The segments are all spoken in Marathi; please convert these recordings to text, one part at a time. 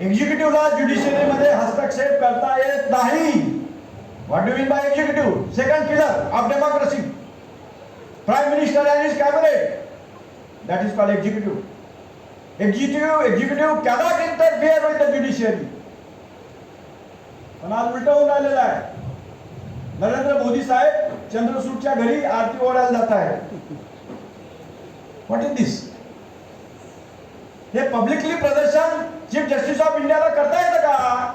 एक्झिक्युटिव्हला ज्युडिशियरी मध्ये हस्तक्षेप करता येत नाही. What do mean by executive second pillar of democracy prime minister and is cabinet that is called executive executive executive cannot interfere with the judiciary पण आज उलट होऊन राहिलेलं आहे. नरेंद्र मोदी साहेब चंद्रसूडच्या घरी आरती ओढायला जात आहे व्हॉट इज दिस हे पब्लिकली प्रदर्शन चीफ जस्टिस ऑफ इंडियाला करता येतं का?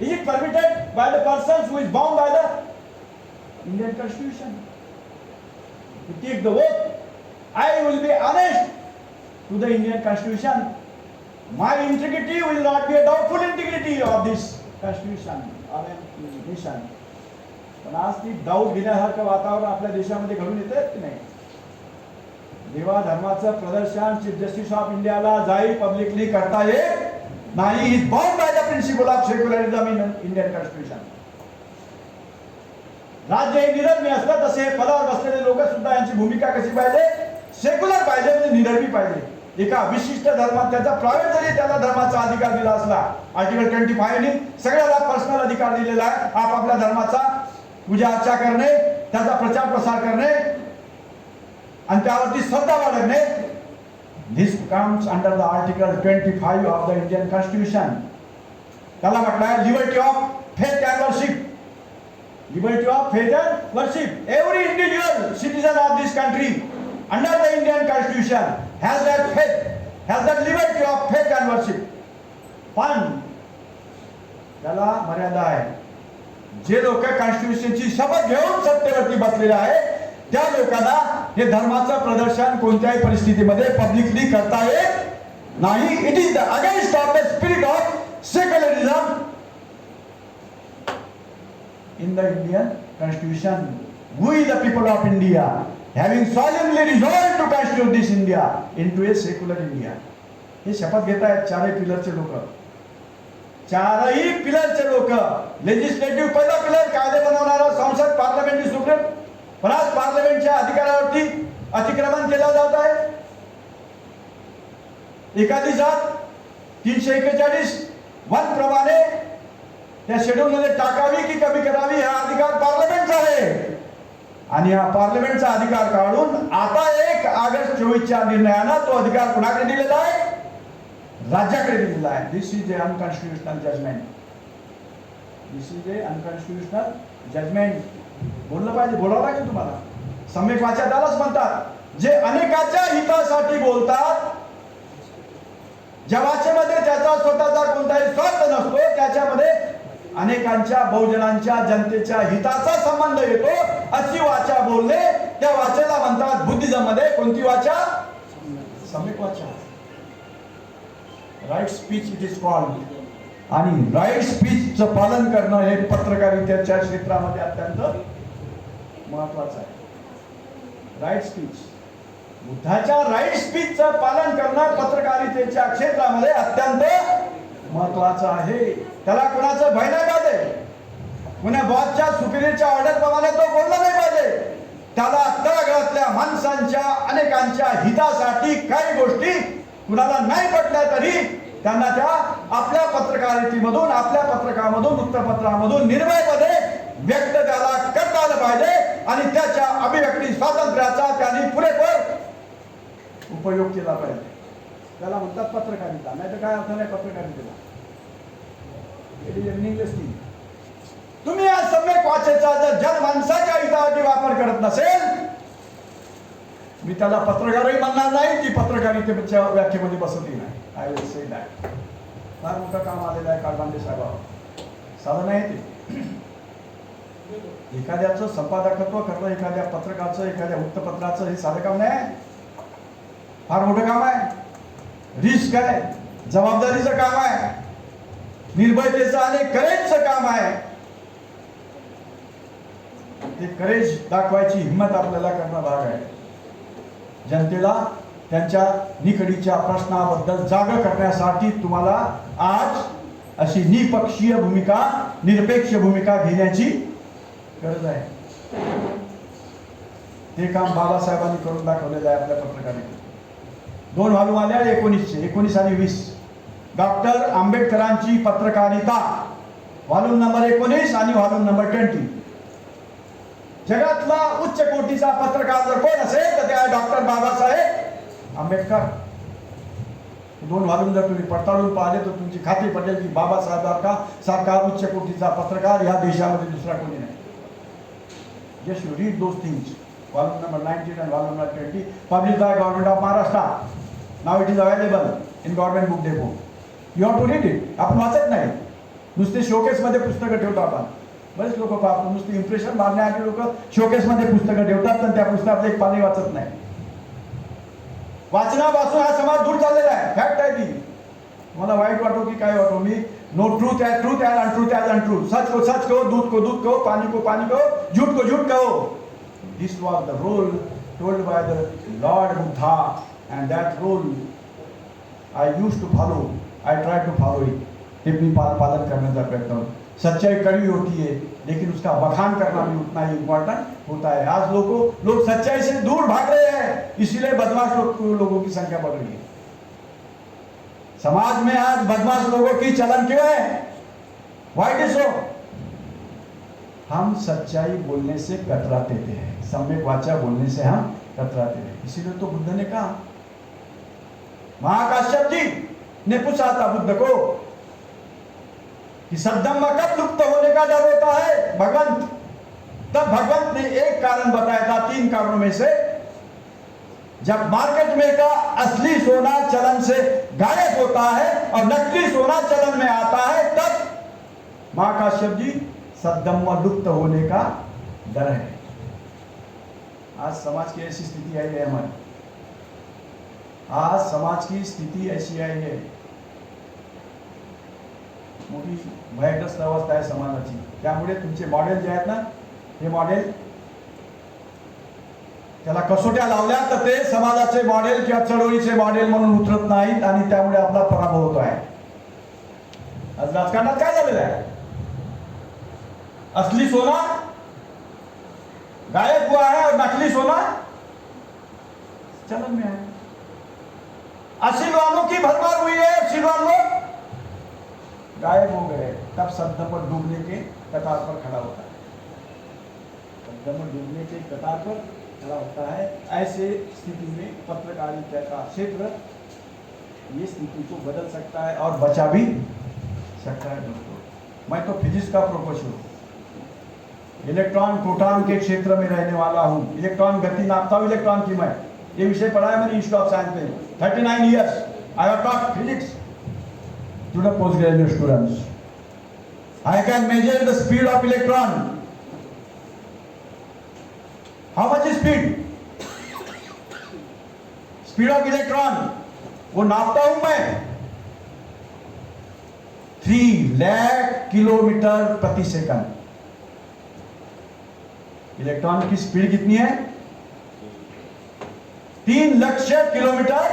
Is it permitted by the person who is bound by the Indian constitution take the vote I will be honest to the Indian constitution my integrity will not be a doubtful integrity of this constitution of पण आज ती डाऊट घेण्यासारखं वातावरण आपल्या देशामध्ये घडून येतं की नाही? देवा धर्माचं प्रदर्शन चीफ जस्टिस ऑफ इंडियाला जाई पब्लिकली करता येत नाही. Is bound by the principle of secularism in Indian constitution राज्य हे निरम्य असलं तसे पदावर बसलेले लोक सुद्धा यांची भूमिका कशी पाहिजे? सेक्युलर पाहिजे म्हणजे निधर्मी पाहिजे. एका विशिष्ट धर्मात त्याचा प्रायव्हेट जरी त्याला धर्माचा अधिकार दिला असला आर्टिकल ट्वेंटी फाईव्ह सगळ्याला पर्सनल अधिकार दिलेला आहे. आपापल्या धर्माचा पूजा अर्चा करणे त्याचा प्रचार प्रसार करणे आणि त्यावरती स्वतः बाळग नाही this comes under the article twenty five of the Indian constitution त्याला म्हटलंय liberty of faith and worship liberty of faith and worship every individual citizen of this country under the Indian constitution has that faith has that liberty of faith and worship पण त्याला मर्यादा आहे जे लोक कॉन्स्टिट्युशनची शपथ घेऊन सत्तेवरती बसलेले आहे त्या लोकांना हे धर्माचं प्रदर्शन कोणत्याही परिस्थितीमध्ये पब्लिकली करता येत नाही. It is the against of the spirit of secularism in the Indian Constitution. The people of India having having solemnly to constitute this India into a secular India हे शपथ घेत आहेत चारही पिलरचे लोक. चारही पिलरचे लोक. लेजिस्लेटिव्ह पहिला पिलर कायदे बनवणारा संसद पार्लमेंटरी सुप्रीम पण आज पार्लमेंटच्या अधिकारावरती अतिक्रमण केलं जात आहे. एखादी जात तीनशे एक्केचाळीस वन प्रमाणे त्या शेड्यूल मध्ये टाकावी की कमी करावी हा अधिकार पार्लमेंटचा आहे. आणि हा पार्लमेंटचा अधिकार काढून आता एक ऑगस्ट चोवीसच्या निर्णयानं तो अधिकार कुणाकडे दिलेला आहे? राज्याकडे दिलेला आहे. This is a unconstitutional judgment this is a unconstitutional judgment बोललं पाहिजे बोलावं लागेल तुम्हाला. सम्यक वाचा त्यालाच म्हणतात जे अनेकाच्या हितासाठी बोलतात ज्या वाचेमध्ये त्याचा स्वतःचा कोणताही स्वार्थ नसतो त्याच्यामध्ये अनेकांच्या बहुजनांच्या जनतेच्या हिताचा संबंध येतो. अशी वाचा बोलले त्या वाचेला म्हणतात बुद्धिझममध्ये कोणती वाचा? सम्यक वाचा. Right speech it is called आणि राईट स्पीचचं पालन करणं हे पत्रकारितेच्या क्षेत्रामध्ये अत्यंत महत्वाचं आहे. राईट स्पीच बुद्धाच्या राईट स्पीचचं पालन करणं पत्रकारितेच्या क्षेत्रामध्ये अत्यंत महत्वाचं आहे. त्याला कुणाचं भय नाही पाहिजे. कुणा बॉसच्या सुपिरियरच्या ऑर्डर प्रमाणे तो बोलला नाही पाहिजे. त्याला तळागाळातल्या माणसांच्या अनेकांच्या हितासाठी काही गोष्टी कुणाला नाही पटल्या तरी त्यांना त्या आपल्या पत्रकारितेमधून आपल्या पत्रकामधून वृत्तपत्रामधून निर्भयपणे व्यक्त त्याला करता आलं पाहिजे. आणि त्याच्या अभिव्यक्ती स्वातंत्र्याचा त्यांनी पुरेपूर उपयोग केला पाहिजे. त्याला म्हणतात पत्रकारिता नाही तर काय अर्थ नाही पत्रकारितेला. तुम्ही या सम्यक वाचेचा जर जनमानसाच्या हितासाठी वापर करत नसेल मी त्याला पत्रकारही म्हणणार नाही ती पत्रकारितेच्या व्याख्येमध्ये बसवली नाही. आय विल से दॅट फार मोठं काम आलेलं आहे कारभांडे साहेबावर. साधन नाही ते. एखाद्याचं संपादकत्व करणं एखाद्या पत्रकाचं एखाद्या वृत्तपत्राचं हे साधं काम नाही. फार मोठं काम आहे. रिस्क आहे. जबाबदारीचं काम आहे. निर्भयतेचं आणि करेजचं काम आहे. ते करेज दाखवायची हिंमत आपल्याला करणं भाग आहे. जनतेला त्यांच्या निकडीच्या प्रश्नाबद्दल जाग करण्यासाठी तुम्हाला आज अशी निपक्षीय भूमिका निरपेक्ष भूमिका घेण्याची गरज आहे ते काम बाबासाहेबांनी करून दाखवलेलं आहे आपल्या पत्रकारितेत. दोन व्हॉल्यूम आल्या एकोणीसशे एकोणीस आणि वीस. डॉक्टर आंबेडकरांची पत्रकारिता. व्हॉल्यूम नंबर एकोणीस आणि व्हॉल्यूम नंबर ट्वेंटी. जगातला उच्च कोटीचा पत्रकार जर कोण असेल तर ते आहे डॉक्टर बाबासाहेब आंबेडकर. दोन व्हॉल्यूम जर तुम्ही पडताळून पाहिले तर तुमची खात्री पडेल की बाबासाहेबांका सारखा उच्च कोटीचा पत्रकार या देशामध्ये दुसरा कोणी नाही. Just you read those things. Volume number 19 and volume number 20, published by Government of Maharashtra. Now it is available in Government Book Depot. You have to read it. आपण वाचत नाही नुसते शोकेसमध्ये पुस्तकं ठेवतो आपण बरेच लोक पाहतो नुसते इम्प्रेशन मारण्याआधी लोक शोकेसमध्ये पुस्तकं ठेवतात पण त्या पुस्तकातलं एक पाणी वाचत नाही वाचनापासून हा समाज दूर चाललेला आहे फॅक्ट आहे ती मला वाईट वाटो की काय वाटो मी? नो ट्रूथ है ट्रूथ है अनट्रूथ है अनट्रूथ सच को सच कहो, दूध को दूध कहो, पानी को पानी कहो, झूठ को झूठ कहो. This was the rule told by the lord Buddha and that rule I use to follow I try to follow it मी पाल पालन करण्याचा प्रयत्न होतो सच्चाई कड़वी होती है लेकिन उसका बखान करना भी उतना ही इम्पोर्टेंट होता है आज लोगों लोग सच्चाई से दूर भाग रहे हैं इसीलिए बदमाश लोगों की संख्या बढ़ रही है समाज में आज बदमाश लोगों की चलन क्यों है? वाइट इज़ हम सच्चाई बोलने से कतराते थे। सम्यक वाचा बोलने से हम कतराते थे। इसीलिए तो बुद्ध ने कहा महाकाश्यप जी ने पूछा था बुद्ध को कि सद्दम कब लुप्त होने का डर होता है? भगवंत। तब भगवंत ने एक कारण बताया था, तीन कारणों में से। जब मार्केट में का असली सोना चलन से गायब होता है और नकली सोना चलन में आता है, तब माँ काश्यप जी सद्दम्म लुप्त होने का डर है। आज समाज की ऐसी स्थिति आई है हमारी। आज समाज की स्थिति ऐसी आई है। मोठी भयग्रस्त अवस्था आहे समाजाची त्यामुळे तुमचे मॉडेल जे आहेत ना हे मॉडेल त्याला कसोट्या लावल्या तर ते समाजाचे मॉडेल किंवा चळवळीचे मॉडेल म्हणून उतरत नाहीत आणि त्यामुळे आपला पराभव होतो आहे. आज राजकारणात काय झालेलं आहे? असली सोना? गायब हुआ है और नकली सोना? चलन में है असील वालों की भरमार हुई है असील लोग गायब हो गए। तब सद्य पर डूबने के कतार पर खड़ा होता है। सद्य डूबने के कतार पर खड़ा होता है। ऐसे स्थिति में पत्रकारिता का क्षेत्र, ये स्थिति को बदल सकता है और बचा भी सकता है दोस्तों। मैं तो फिजिक्स का प्रोफेसर हूँ। इलेक्ट्रॉन प्रोटॉन के क्षेत्र में रहने वाला हूँ। इलेक्ट्रॉन गति नापता हूँ, इलेक्ट्रॉन की मैं। ये विषय पढ़ा है मैंने of thirty nine years I have taught physics to the postgraduate students. I can measure the speed of electron. How much is speed? Speed of electron. वो नापता हूँ मैं। थ्री लैख किलोमीटर प्रति सेकंड इलेक्ट्रॉन की स्पीड कितनी है? तीन लक्ष किलोमीटर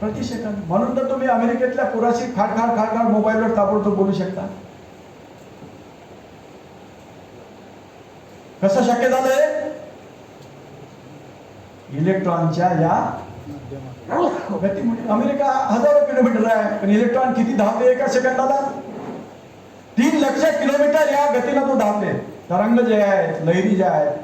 प्रति सेकंड म्हणून तर तुम्ही अमेरिकेतल्या पुराशी खाड खाड खाड खाड मोबाईलवर ताबडतोब बोलू शकता? कसं शक्य झालंय? इलेक्ट्रॉनच्या या गतीमुळे. अमेरिका हजारो किलोमीटर आहे पण इलेक्ट्रॉन किती धावते एका सेकंदाला? तीन लक्ष किलोमीटर या गतीला तो धावते. तरंग जे आहेत लहरी ज्या आहेत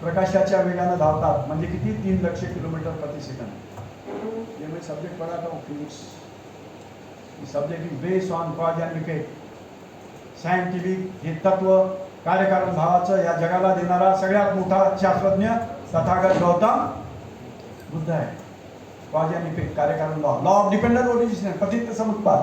प्रकाशाच्या वेगानं धावतात. म्हणजे किती? तीन लक्ष किलोमीटर प्रति सेकंड ये मैं सब्जेक्ट पढ़ाता physics subject is based on cause and effect scientific हे तत्व कार्यकारण भावाचं या जगाला देणारा सगळ्यात मोठा शास्त्रज्ञ तथागत गौतम बुद्ध आहे. Cause and effect कार्यकारण law law of dependent origin Patit समुत्पाद.